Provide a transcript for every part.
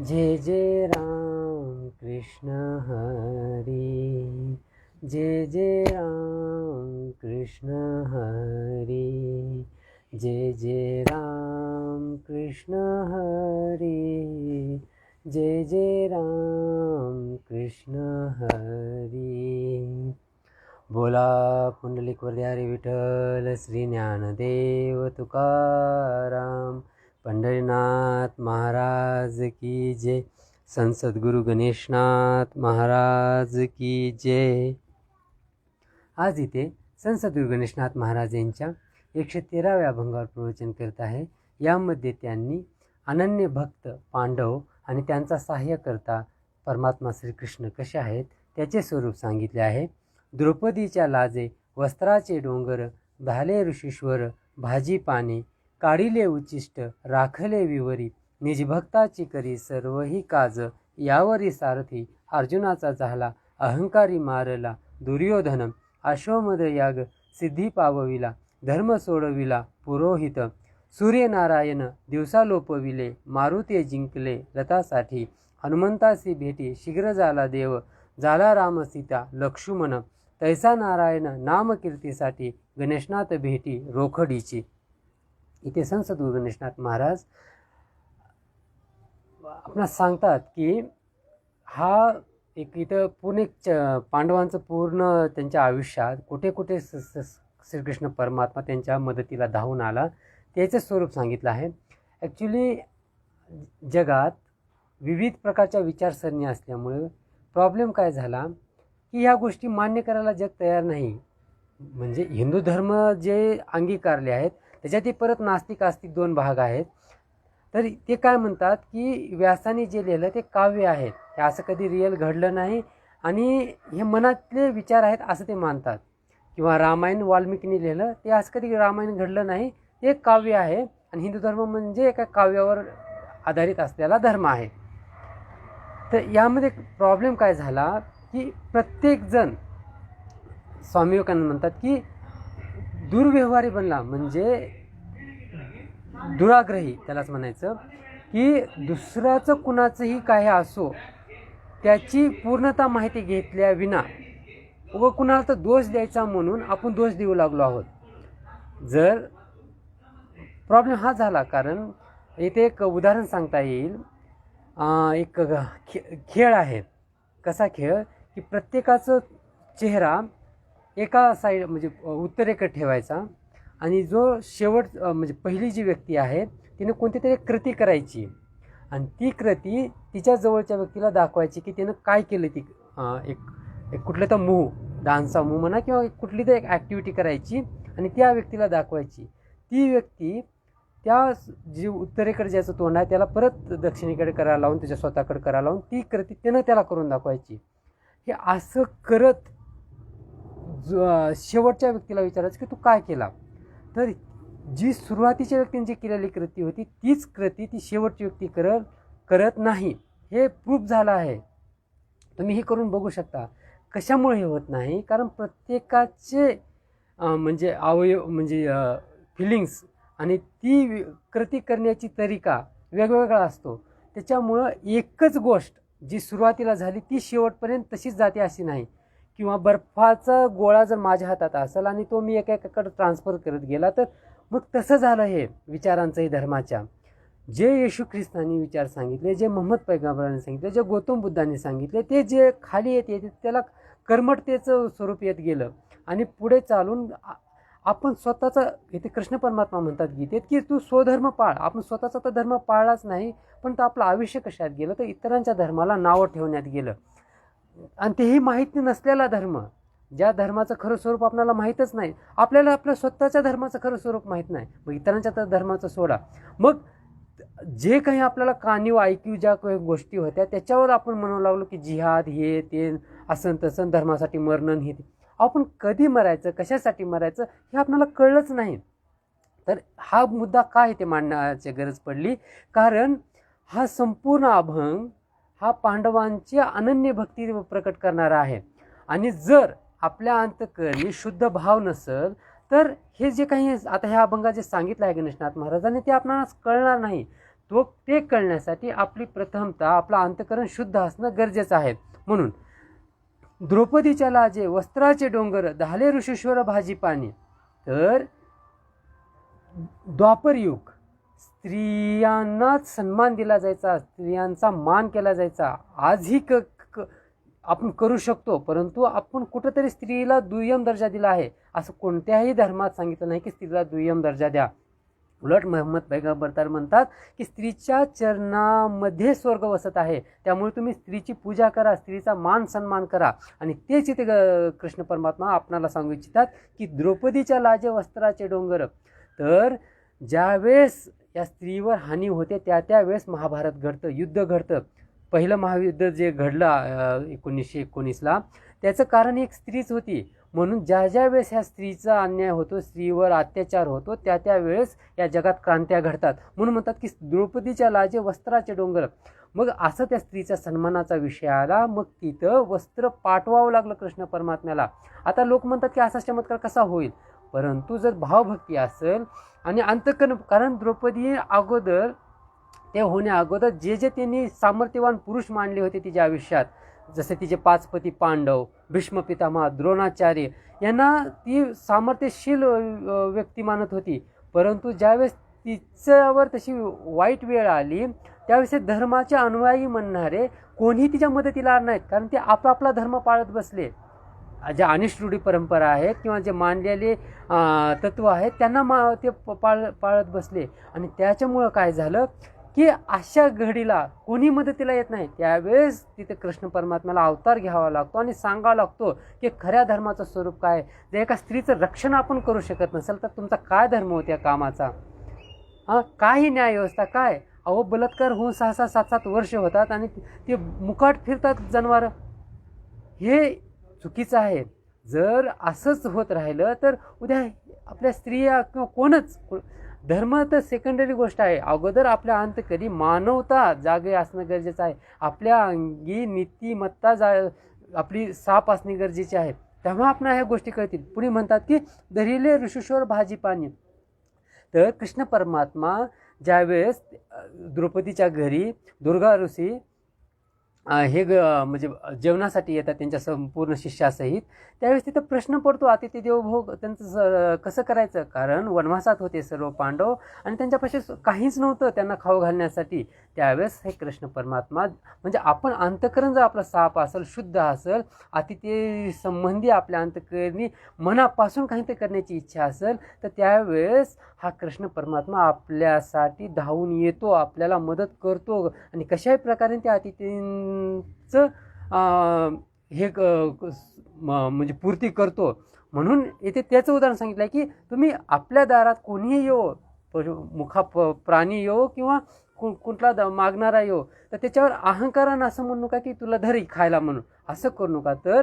जय जय राम कृष्ण हरी जय जय राम कृष्ण हरी जय जय राम कृष्ण हरी जय जय राम कृष्ण हरी बोला पुंडलिक हरी विठ्ठल श्री ज्ञानदेव तुकाराम पंढरीनाथ महाराज की जय. संसद गुरु गणेशनाथ महाराज की जय. आज इथे संसद गुरु गणेशनाथ महाराज यांच्या एकशे तेराव्या अभंगावर प्रवचन करत आहे. यामध्ये त्यांनी अनन्य भक्त पांडव आणि त्यांचा सहाय्यकर्ता परमात्मा श्रीकृष्ण कसे आहेत त्याचे स्वरूप सांगितले आहे. द्रौपदीच्या लाजे वस्त्राचे डोंगर भाले ऋषीश्वर भाजी पाने काढिले उच्चिष्ट राखले विवरी निजभक्ताची करी सर्वही काज यावरी सारथी. अर्जुनाचा झाला अहंकारी मारला दुर्योधन अश्वमध याग सिद्धी पावविला धर्म सोडविला पुरोहित. सूर्यनारायण दिवसा लोपविले मारुते जिंकले रथासाठी हनुमंतासी भेटी शीघ्र झाला देव. झाला राम सीता लक्ष्मण. तैसा नारायण नामकीर्तीसाठी गणेशनाथ भेटी रोखडीची. इथे संत गुरु गणेशनाथ महाराज आपणास सांगतात की हा एक इथं पूर्ण एक च पांडवांचं पूर्ण त्यांच्या आयुष्यात कुठे कुठे स श्रीकृष्ण परमात्मा त्यांच्या मदतीला धावून आला त्याचं स्वरूप सांगितलं आहे. ॲक्च्युली जगात विविध प्रकारच्या विचारसरणी असल्यामुळे प्रॉब्लेम काय झाला की ह्या गोष्टी मान्य करायला जग तयार नाही. म्हणजे हिंदू धर्म जे अंगीकारले आहेत त्याच्यातही परत नास्तिक आस्तिक दोन भाग आहेत. तर ते काय म्हणतात की व्यासाने जे लिहिलं ते काव्य आहेत हे असं कधी रिअल घडलं नाही आणि हे मनातले विचार आहेत असं ते मानतात. किंवा रामायण वाल्मिकीने लिहिलं ते असं कधी रामायण घडलं नाही ते एक काव्य आहे आणि हिंदू धर्म म्हणजे एका काव्यावर आधारित असलेला धर्म आहे. तर यामध्ये प्रॉब्लेम काय झाला की प्रत्येकजण स्वामी विवेकानंद म्हणतात की दुर्व्यवहारी बनला. म्हणजे दुराग्रही त्यालाच म्हणायचं की दुसऱ्याचं कुणाचंही काही असो त्याची पूर्णता माहिती घेतल्या विना व कुणाला तर दोष द्यायचा म्हणून आपण दोष देऊ लागलो आहोत. जर प्रॉब्लेम हा झाला कारण इथे एक उदाहरण सांगता येईल. एक खे खेळ आहे. कसा खेळ? की प्रत्येकाचं चेहरा एका साईड म्हणजे उत्तरेकडे ठेवायचा. आणि जो शेवट म्हणजे पहिली जी व्यक्ती आहे तिने कोणती तरी कृती करायची. आणि ती कृती तिच्या जवळच्या व्यक्तीला दाखवायची की तिनं काय केलं ती एक एक कुठलं तर मूव डान्सचा मूव म्हणा किंवा कुठली तर एक ॲक्टिव्हिटी करायची आणि त्या व्यक्तीला दाखवायची. ती व्यक्ती त्या जी उत्तरेकडे ज्याचं तोंड आहे त्याला परत दक्षिणेकडे करायला लावून त्याच्या स्वतःकडे करायला लावून ती कृती त्यानं त्याला करून दाखवायची. हे असं करत ज शेवटच्या व्यक्तीला विचारायचं की तू काय केला? तर जी सुरुवातीच्या व्यक्तीने जी केलेली कृती होती तीच कृती ती शेवटची व्यक्ती करत करत नाही. हे प्रूफ झालं आहे. तुम्ही हे करून बघू शकता. कशामुळे हे होत नाही? कारण प्रत्येकाचे म्हणजे अवयव म्हणजे फिलिंग्स आणि ती कृती करण्याची तरीका वेगवेगळा असतो. त्याच्यामुळं एकच गोष्ट जी सुरुवातीला झाली ती शेवटपर्यंत तशीच जाते अशी नाही. किंवा बर्फाचा गोळा जर माझ्या हातात असेल आणि तो मी एका एकाकडे ट्रान्सफर करत गेला तर मग तसं झालं हे विचारांचंही धर्माच्या. जे येशू ख्रिस्तांनी विचार सांगितले जे मोहम्मद पैगंबरांनी सांगितले जे गौतम बुद्धांनी सांगितले ते जे खाली येत येते त्याला कर्मठतेचं स्वरूप येत गेलं. आणि पुढे चालून आपण स्वतःचा इथे कृष्ण परमात्मा म्हणतात गीतेत की तू स्वधर्म पाळ. आपण स्वतःचा तर धर्म पाळलाच नाही पण तो आपलं आयुष्य कशात गेलं? तर इतरांच्या धर्माला नावं ठेवण्यात गेलं. आणि तेही माहिती नसलेला धर्म ज्या धर्माचं खरं स्वरूप आपल्याला माहीतच नाही आपल्याला आपल्या स्वतःच्या धर्माचं खरं स्वरूप माहीत नाही मग इतरांच्या तर धर्माचं सोडा. मग जे काही आपल्याला कानीव ऐकू ज्या काही गोष्टी होत्या त्याच्यावर आपण म्हणू लागलो की जिहाद हे ते असं तसं धर्मासाठी मरणन हे आपण कधी मरायचं कशासाठी मरायचं हे आपल्याला कळलंच नाही. तर हा मुद्दा काय ते मांडण्याची गरज पडली? कारण हा संपूर्ण अभंग हा पांडवांची अनन्य भक्ती प्रकट करणारा आहे. आणि जर आपल्या अंतकरणी शुद्ध भाव नसेल तर हे जे काही आता ह्या अभंगात जे सांगितलं आहे गणेशनाथ महाराजांनी ते आपणाला कळणार नाही. तो ते कळण्यासाठी आपली प्रथमता आपलं अंतकरण शुद्ध असणं गरजेचं आहे. म्हणून द्रौपदीच्या लाजे वस्त्राचे डोंगर धाले ऋषेश्वर भाजी पाणी तर द्वापर युग स्त्रियांनाच सन्मान दिला जायचा स्त्रियांचा मान केला जायचा. आजही क क- आपण करू शकतो परंतु आपण कुठंतरी स्त्रीला दुय्यम दर्जा दिला आहे. असं कोणत्याही धर्मात सांगितलं नाही की स्त्रीला दुय्यम दर्जा द्या. उलट महम्मद पैगंबर म्हणतात की स्त्रीच्या चरणामध्ये स्वर्ग वसत आहे. त्यामुळे तुम्ही स्त्रीची पूजा करा स्त्रीचा मान सन्मान करा. आणि तेच इथे ग- कृष्ण परमात्मा आपणाला सांगू इच्छितात की द्रौपदीच्या लाजे वस्त्राचे डोंगर. तर ज्यावेळेस या स्त्रीवर हानी होते त्या त्यावेळेस महाभारत घडतं युद्ध घडतं. पहिलं महायुद्ध जे घडलं एकोणीसशे एकोणीसला त्याचं कारण एक स्त्रीच होती. म्हणून ज्या ज्या वेळेस ह्या स्त्रीचा अन्याय होतो स्त्रीवर अत्याचार होतो त्या त्यावेळेस या जगात क्रांत्या घडतात. म्हणून म्हणतात की द्रौपदीच्या लाजे वस्त्राचे डोंगर. मग असं त्या स्त्रीचा सन्मानाचा विषय आला मग तिथं वस्त्र पाठवावं लागलं कृष्ण परमात्म्याला. आता लोक म्हणतात की असा चमत्कार कसा होईल? परंतु जर भावभक्ती असेल आणि अंतकरण कारण द्रौपदी अगोदर ते होण्या अगोदर जे जे त्यांनी सामर्थ्यवान पुरुष मानले होते तिच्या आयुष्यात जसे तिचे पाच पती पांडव भीष्म पितामह द्रोणाचार्य यांना ती सामर्थ्यशील व्यक्ती मानत होती. परंतु ज्यावेळेस तिच्यावर तशी वाईट वेळ आली त्यावेळेस धर्माचे अनुयायी म्हणणारे कोणीही तिच्या मदतीला आले नाहीत कारण ते आपला आपला धर्म पाळत बसले. ज्या अनिष्ट रूढी परंपरा आहेत किंवा जे मानलेले तत्त्व तत्व आहेत त्यांना मा ते प- पाळ पाळत बसले. आणि त्याच्यामुळं काय झालं की अशा घडीला कोणी मदतीला येत नाही. त्यावेळेस तिथे कृष्ण परमात्म्याला अवतार घ्यावा लागतो आणि सांगावा लागतो की खऱ्या धर्माचं स्वरूप काय जर एका स्त्रीचं रक्षण आपण करू शकत नसेल तर तुमचा काय धर्म होत्या कामाचा? हां काय न्याय व्यवस्था काय? अहो बलात्कार होऊन सहा सहा सात सात वर्ष होतात आणि ते मुकाट फिरतात जनावरं. हे चुकीचं आहे. जर असंच होत राहिलं तर उद्या आपल्या स्त्रिया किंवा कोणच धर्म तर सेकंडरी गोष्ट आहे. अगोदर आपल्या अंत कधी मानवता जागे असणं गरजेचं आहे. आपल्या अंगी नीतिमत्ता जा आपली साप असणे गरजेचे आहे. तेव्हा आपण ह्या गोष्टी कळतील. पुढे म्हणतात की धरिले ऋषीश्वर भाजी पाणी. तर कृष्ण परमात्मा ज्यावेळेस द्रौपदीच्या घरी दुर्गा ऋषी हे ग म्हणजे जेवणासाठी येतात त्यांच्या संपूर्ण शिष्यासहित. त्यावेळेस तिथं प्रश्न पडतो अतिथी देवभोग त्यांचं कसं करायचं? कारण वनवासात होते सर्व पांडव आणि त्यांच्यापाशी काहीच नव्हतं त्यांना खाऊ घालण्यासाठी. त्यावेळेस हे कृष्ण परमात्मा म्हणजे आपण अंतकरण जर आपलं साप असेल शुद्ध असेल अतिथी संबंधी आपल्या अंतकरणी मनापासून काहीतरी करण्याची इच्छा असेल तर त्यावेळेस हा कृष्ण परमात्मा आपल्यासाठी धावून येतो आपल्याला मदत करतो. आणि कशाही प्रकारे त्या अतिथीं अं, हे क- म्हणजे पूर्ती करतो. म्हणून येथे त्याचं उदाहरण सांगितलं आहे की तुम्ही आपल्या दारात कोणीही येऊ पशु मुखा प प्राणी येऊ किंवा कु कुठला द मागणारा येऊ तर त्याच्यावर अहंकारानं असं म्हणू नका की तुला धरी खायला म्हणून. असं करू नका. तर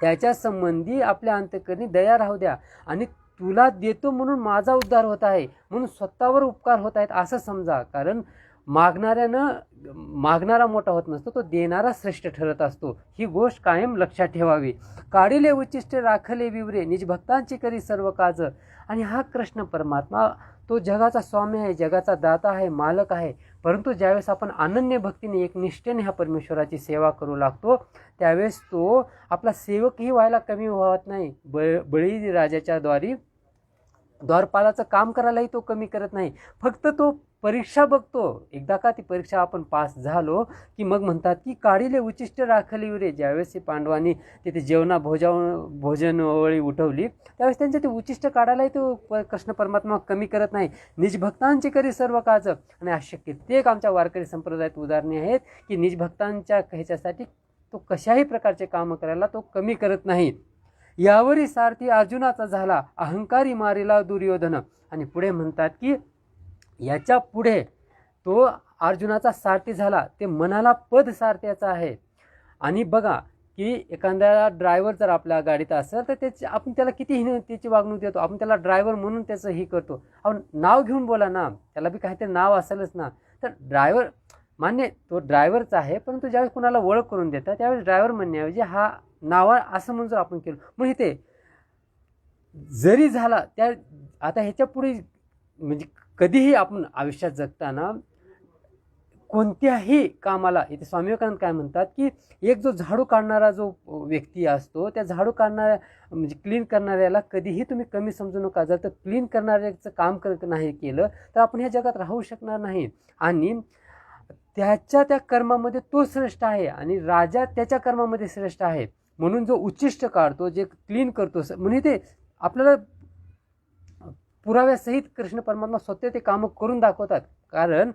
त्याच्या संबंधी आपल्या अंतकरणी दया राहू द्या आणि तुला देतो म्हणून माझा उद्धार होत आहे. म्हणून स्वतःवर उपकार होत आहेत असं समजा. कारण मागणाऱ्यानं मागणारा मोठा होत नसतो तो देणारा श्रेष्ठ ठरत असतो. ही गोष्ट कायम लक्षात ठेवावी. काढिले उच्चिष्ट राखले विवरे निज भक्तांची करी सर्व काज. आणि हा कृष्ण परमात्मा तो जगाचा स्वामी आहे जगाचा दाता आहे मालक आहे. परंतु ज्यावेळेस आपण अनन्य भक्तीने एक निष्ठेने ह्या परमेश्वराची सेवा करू लागतो त्यावेळेस तो आपला सेवकही व्हायला कमी होत नाही. ब बळी राजाच्या द्वारी द्वारपालाचं काम करायलाही तो कमी करत नाही. फक्त तो परीक्षा बघतो. एकदा का ती परीक्षा आपण पास झालो की मग म्हणतात की काढीले उच्चिष्ट राखली रे. ज्यावेळेस पांडवांनी तिथे जेवणा भोजा भोजनवळी उठवली त्यावेळेस त्यांचे ते उच्चिष्ट काढायलाही तो प- कृष्ण परमात्मा कमी करत नाही. निजभक्तांची करी सर्व काज. आणि अशा कित्येक आमच्या वारकरी संप्रदायात उदाहरणे आहेत की निजभक्तांच्या ह्याच्यासाठी तो कशाही प्रकारचे कामं करायला तो कमी करत नाही. यावरी सारथी अर्जुनाचा झाला. अहंकारी मारिला दुर्योधन. आणि पुढे म्हणतात की याच्यापुढे तो अर्जुनाचा सारथी झाला. ते मनाला पद सारथ्याचा आहे. आणि बघा की एखाद्याला ड्रायव्हर जर आपल्या गाडीत असेल तर त्याची आपण त्याला किती हिन त्याची वागणूक देतो. आपण त्याला ड्रायव्हर म्हणून त्याचं हे करतो. आपण नाव घेऊन बोला ना. त्याला बी काहीतरी नाव असेलच ना. तर ड्रायव्हर मान्य तो ड्रायव्हरच आहे परंतु ज्यावेळेस कुणाला ओळख करून देतात त्यावेळेस ड्रायव्हर म्हणण्याऐवजी हा नावा असं म्हणून जर आपण केलं. मग इथे जरी झाला त्या आता ह्याच्या पुढे म्हणजे कधीही आपण आयुष्यात जगताना कोणत्याही कामाला इथे स्वामी विवेकानंद काय म्हणतात की एक जो झाडू काढणारा जो व्यक्ती असतो त्या झाडू काढणाऱ्या म्हणजे क्लीन करणाऱ्याला कधीही तुम्ही कमी समजू नका. जर तर क्लीन करणाऱ्याचं काम कर नाही केलं तर आपण ह्या जगात राहू शकणार नाही. आणि त्याच्या त्या कर्मामध्ये तो श्रेष्ठ आहे आणि राजा त्याच्या कर्मामध्ये श्रेष्ठ आहे. म्हणून जो उच्चिष्ट काढतो जे क्लीन करतो म्हणजे ते आपल्याला पुराव्यासहित कृष्ण परमात्मा स्वतः ते कामं करून दाखवतात. कारण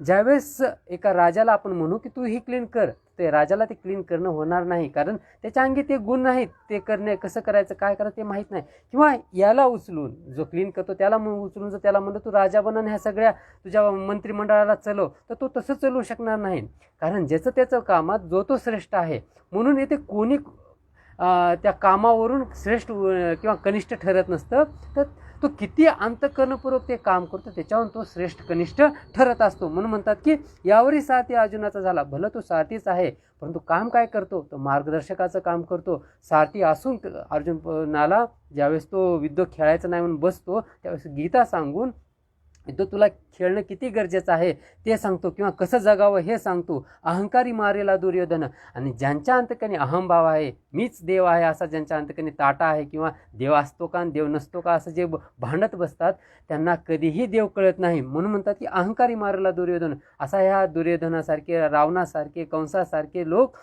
ज्यावेळेस एका राजाला आपण म्हणू की तू ही क्लीन कर ते राजाला ते क्लीन करणं होणार नाही. कारण त्याच्या अंगी ते गुण नाहीत. ते करणे कसं करायचं काय करायचं ते माहीत नाही. किंवा याला उचलून जो क्लीन करतो त्याला उचलून जर त्याला म्हणतो तू राजा बनन ह्या सगळ्या तुझ्या मंत्रिमंडळाला चलव तर तो तसं चालवू शकणार नाही. कारण ज्याचं त्याचं कामात जो तो श्रेष्ठ आहे म्हणून येथे कोणी त्या कामावरून श्रेष्ठ किंवा कनिष्ठ ठरत नसतं. तर तो किती अंतकरणपूर्वक ते काम करतो त्याच्यावरून तो श्रेष्ठ कनिष्ठ ठरत असतो. म्हणून म्हणतात की यावरही साथी अर्जुनाचा झाला. भलं तो सारथीच आहे परंतु काम काय करतो? तो मार्गदर्शकाचं काम करतो. सारथी असून अर्जुनाला ज्यावेळेस तो युद्ध खेळायचं नाही म्हणून बसतो त्यावेळेस गीता सांगून तो तुला खेळणं किती गरजेचं आहे ते सांगतो किंवा कसं जगावं हे सांगतो. अहंकारी मारेला दुर्योधन. आणि ज्यांच्या अंतकाने अहंभाव आहे मीच देव आहे असा ज्यांच्या अंतकाने ताटा आहे किंवा देव असतो का देव नसतो का असं जे भांडत बसतात त्यांना कधीही देव कळत नाही. म्हणून म्हणतात की अहंकारी मारेला दुर्योधन. असा ह्या दुर्योधनासारखे रावणासारखे कंसासारखे लोक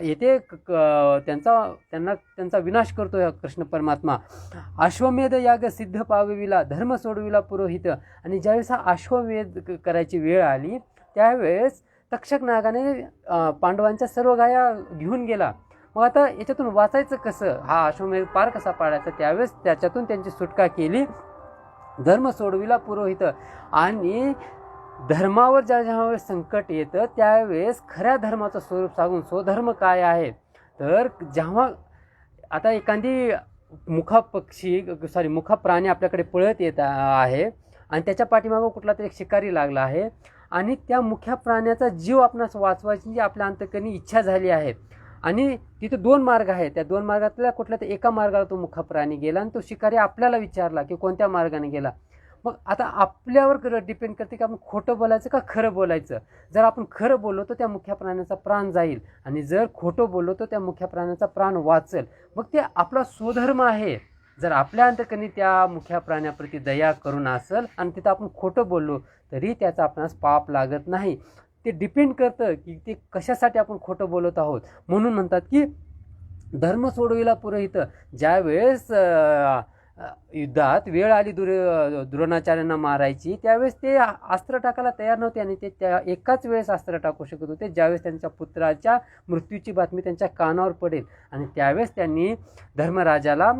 येथे क- क- त्यांचा त्यांना त्यांचा विनाश करतो या कृष्ण परमात्मा. अश्वमेध याग सिद्ध पावविला धर्म सोडविला पुरोहित. आणि ज्यावेळेस हा अश्वमेध क- करायची वेळ आली त्यावेळेस तक्षक नागाने पांडवांच्या सर्व गाया घेऊन गेला. मग आता याच्यातून वाचायचं कसं? हा अश्वमेध पार कसा पाडायचा? त्यावेळेस त्याच्यातून त्यांची सुटका केली. धर्म सोडविला पुरोहित. आणि धर्मावर ज्या ज्यावेळेस संकट येतं त्यावेळेस खऱ्या धर्माचं स्वरूप सांगून स्वधर्म काय आहे? तर जेव्हा आता एखादी मुखा पक्षी सॉरी मुखा प्राणी आपल्याकडे पळत येत आहे आणि त्याच्या पाठीमागं कुठला तरी एक शिकारी लागला आहे आणि त्या मुख्या प्राण्याचा जीव आपणास वाचवायची जी आपल्या अंतकरणी इच्छा झाली आहे आणि तिथे दोन मार्ग आहेत. त्या दोन मार्गातल्या कुठल्या तर एका मार्गाला तो मुखा प्राणी गेला आणि तो शिकारी आपल्याला विचारला की कोणत्या मार्गाने गेला? मग आता आपल्यावर डिपेंड करते की आपण खोटं बोलायचं का खरं बोलायचं? जर आपण खरं बोललो तर त्या मुख्या प्राण्याचा प्राण जाईल. आणि जर खोटं बोललो तर त्या मुख्या प्राण्याचा प्राण वाचेल. मग ते आपला स्वधर्म आहे. जर आपल्या अंतकनी त्या मुख्या प्राण्याप्रती दया करून असेल आणि तिथं आपण खोटं बोललो तरी त्याचा आपणास पाप लागत नाही. ते डिपेंड करतं की ते कशासाठी आपण खोटं बोलत आहोत. म्हणून म्हणतात की धर्म सोडविला पुरोहित ज्यावेळेस युद्धात वेळ आली दुर द्रोणाचार्यांना मारायची. त्यावेळेस ते अस्त्र टाकायला तयार नव्हते आणि ते त्या एकाच वेळेस अस्त्र टाकू शकत होते ज्यावेळेस त्यांच्या पुत्राच्या मृत्यूची बातमी त्यांच्या कानावर पडेल. आणि त्यावेळेस त्यांनी धर्मराजाला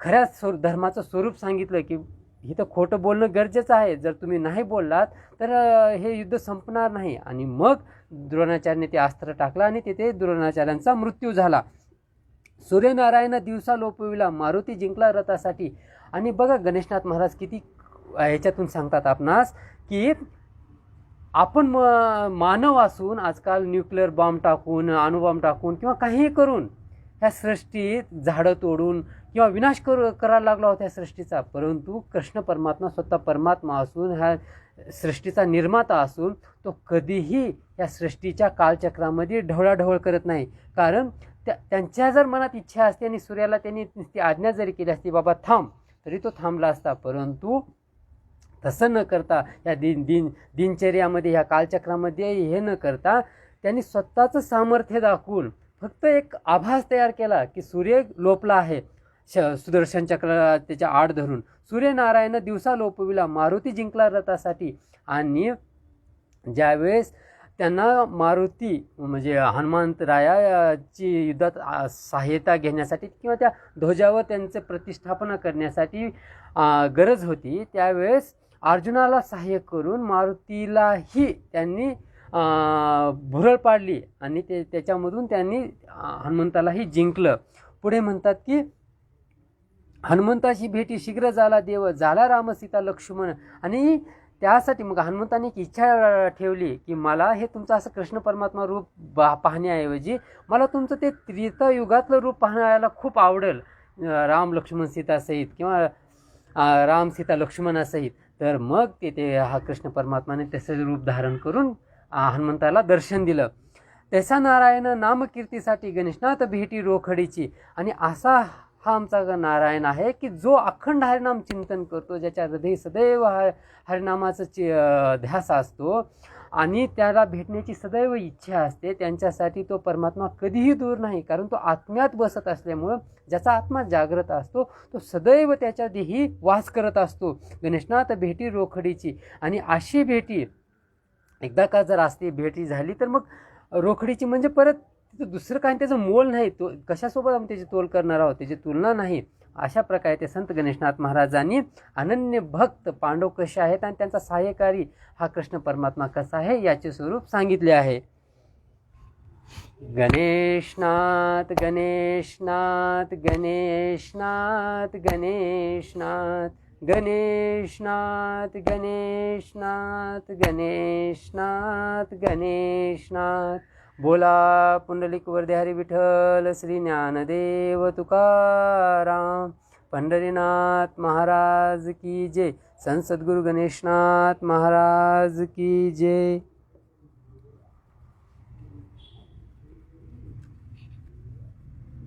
खऱ्या स्वरू धर्माचं स्वरूप सांगितलं की इथं खोटं बोलणं गरजेचं आहे. जर तुम्ही नाही बोललात तर हे युद्ध संपणार नाही. आणि मग द्रोणाचार्याने ते अस्त्र टाकलं आणि तिथे द्रोणाचार्यांचा मृत्यू झाला. सूर्यनारायण दिवसा लोपविला मारुती जिंकला रथासाठी. आणि बघा गणेशनाथ महाराज किती ह्याच्यातून सांगतात आपणास की आपण म मानव असून आजकाल न्यूक्लिअर बॉम्ब टाकून अणुबॉम्ब टाकून किंवा काहीही करून ह्या सृष्टीत झाडं तोडून किंवा विनाश करू करायला लागला होता ह्या सृष्टीचा. परंतु कृष्ण परमात्मा स्वतः परमात्मा असून ह्या सृष्टीचा निर्माता असून तो कधीही या सृष्टीच्या कालचक्रामध्ये ढवळाढवळ करत नाही. कारण त्या त्यांच्या जर मनात इच्छा असते आणि सूर्याला त्यांनी ती आज्ञा जरी केली असती बाबा थांब तरी तो थांबला असता. परंतु तसं न करता या दिन दिन दिनचर्यामध्ये ह्या कालचक्रामध्ये हे न करता त्यांनी स्वतःचं सामर्थ्य दाखवून फक्त एक आभास तयार केला की सूर्य लोपला आहे. श सुदर्शन चक्र त्याच्या आड धरून. सूर्यनारायण दिवसा लोपविला मारुती जिंकला रथासाठी. आणि ज्यावेळेस त्यांना मारुती म्हणजे हनुमंतरायाची युद्धात सहाय्यता घेण्यासाठी किंवा त्या ध्वजावर त्यांचं प्रतिष्ठापना करण्यासाठी गरज होती त्यावेळेस अर्जुनाला सहाय्य करून मारुतीलाही त्यांनी भुरळ पाडली. आणि ते त्याच्यामधून त्यांनी हनुमंतालाही जिंकलं. पुढे म्हणतात की हनुमंताची भेटी शीघ्र झाला देव झाला राम सीता लक्ष्मण. आणि त्यासाठी मग हनुमंताने एक इच्छा ठेवली की मला हे तुमचं असं कृष्ण परमात्मा रूप बा पाहण्याऐवजी मला तुमचं ते त्रेतायुगातलं रूप पाहण्याला खूप आवडेल. राम लक्ष्मण सीतासहित किंवा राम सीता लक्ष्मणासहित तर मग तिथे हा कृष्ण परमात्माने त्याचं रूप धारण करून हनुमंताला दर्शन दिलं. तसा नारायण नामकीर्तीसाठी गणेशनाथ भेटी रोखडीची. आणि असा हा आमचा नारायण आहे की जो अखंड हरिनाम चिंतन करतो ज्याच्या हृदय सदैव हर हरिनामाचं चि ध्यास असतो आणि त्याला भेटण्याची सदैव इच्छा असते त्यांच्यासाठी तो परमात्मा कधीही दूर नाही. कारण तो आत्म्यात बसत असल्यामुळं ज्याचा आत्मा जागृत असतो तो सदैव त्याच्या देही वास करत असतो. गणेशनाथ भेटी रोखडीची आणि अशी भेटी एकदा का जर असती भेटी झाली तर मग रोखडीची म्हणजे परत तिथं दुसरं काही त्याचं मोल नाही. तो कशासोबत आम्ही त्याची तोल करणार आहोत? त्याची तुलना नाही. अशा प्रकारे ते संत गणेशनाथ महाराजांनी अनन्य भक्त पांडव कसे आहेत आणि त्यांचा सहाय्यकारी हा कृष्ण परमात्मा कसा आहे याचे स्वरूप सांगितले आहे. गणेशनाथ गणेशनाथ गणेशनाथ गणेशनाथ गणेशनाथ गणेशनाथ गणेशनाथ गणेशनाथ बोला पुंडलिक वर्धे विठ्ठल श्री ज्ञानदेव तुकाराम. पंढरीनाथ महाराज की जय. संसद्गुरु गणेशनाथ महाराज की जय.